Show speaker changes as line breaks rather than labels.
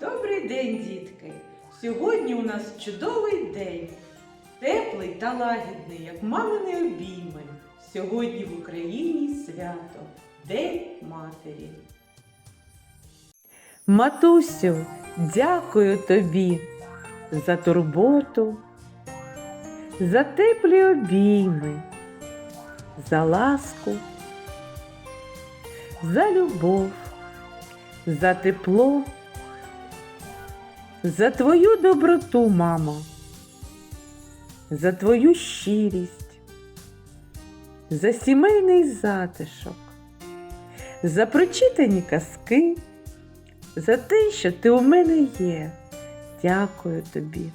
Добрий день, дітки! Сьогодні у нас чудовий день. Теплий та лагідний, як мамини обійми. Сьогодні в Україні свято День Матері. Матусю, дякую тобі за турботу, за теплі обійми, за ласку, за любов, за тепло, за твою доброту, мамо, за твою щирість, за сімейний затишок, за прочитані казки, за те, що ти у мене є. Дякую тобі.